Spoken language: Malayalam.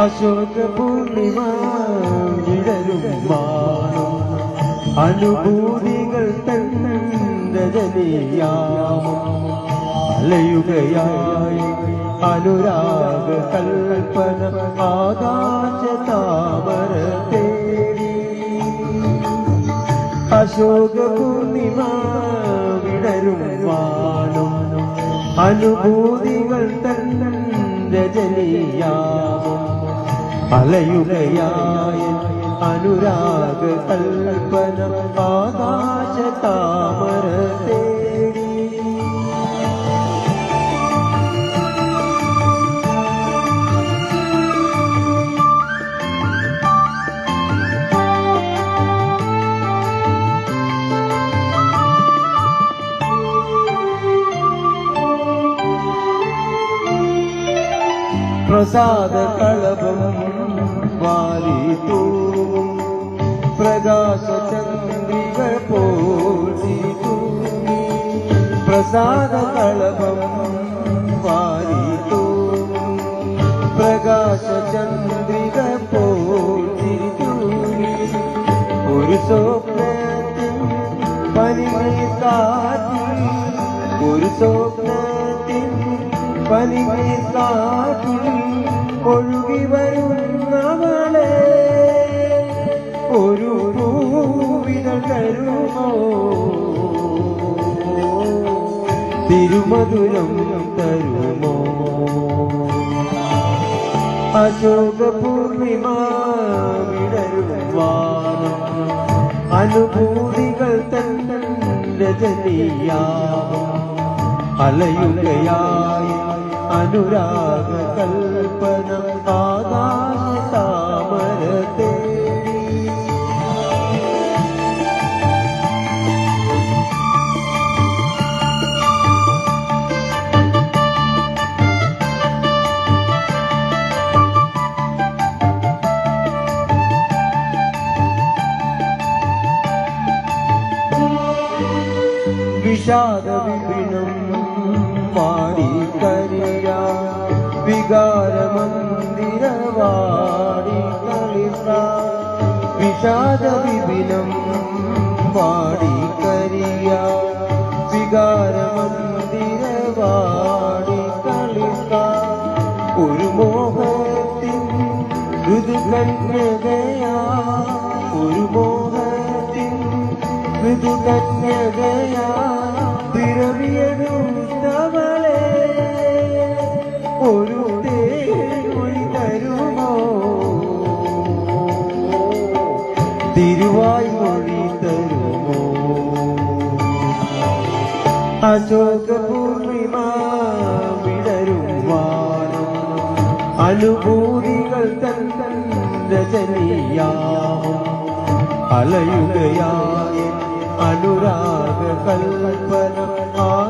അശോക പൂർണിമ വിടരും മാറും അനുഭൂതികൾ തന്നജനീയാമം അലയുകയായി അനുരാഗ കൽപ്പന ആകാശ താമര തേടി. അശോക പൂർണിമ വിടരും വാനം അനുഭൂതികൾ തന്നൻ രജനീയാമം അലയുകയായ അനുരാഗ കൽപ്പന ആകാശ താമര തേടി പ്രസാദ കളഭം വാലി തൂവും. പ്രകാശ ചന്ദ്രിക പോറ്റി തൂങ്ങി. പ്രസാദ കളഭം വാലി തൂവും പ്രകാശ ചന്ദ്രിക പോറ്റി തൂങ്ങി. ഒരു സ്വപ്നത്തിൽ പനിമണി ഒരു സ്വപ്നത്തിൽ പനിമണി ഒഴുകി വരുന്നവളെ തിരുമധുരം തരുമോ? അശോക പൂർണിമ വിടരും അനുഭൂതികൾ തന്നെ രജനീയാമം അലയുകയായി അനുരാഗ കൽപ്പന ആകാശ വിഷാദ വിപിണം വാടി കരിയ. വികാര മന്ദിരവാടി കളിത്ത വിഷാദ വിപിനം വാടി കരിയ. വികാര മന്ദിരവാടി കളിത്ത ഒരു മോഹത്തിൻ ഋതുകന്യതയാ ഒരു മോഹത്തിൻ ഋതുകന്യകയാ അശോക പൂർണിമ വിടരും അനുഭൂതികൾ തൻ രചനീയാവും. അലയുകയായ അനുരാഗ കൽപ്പന ആ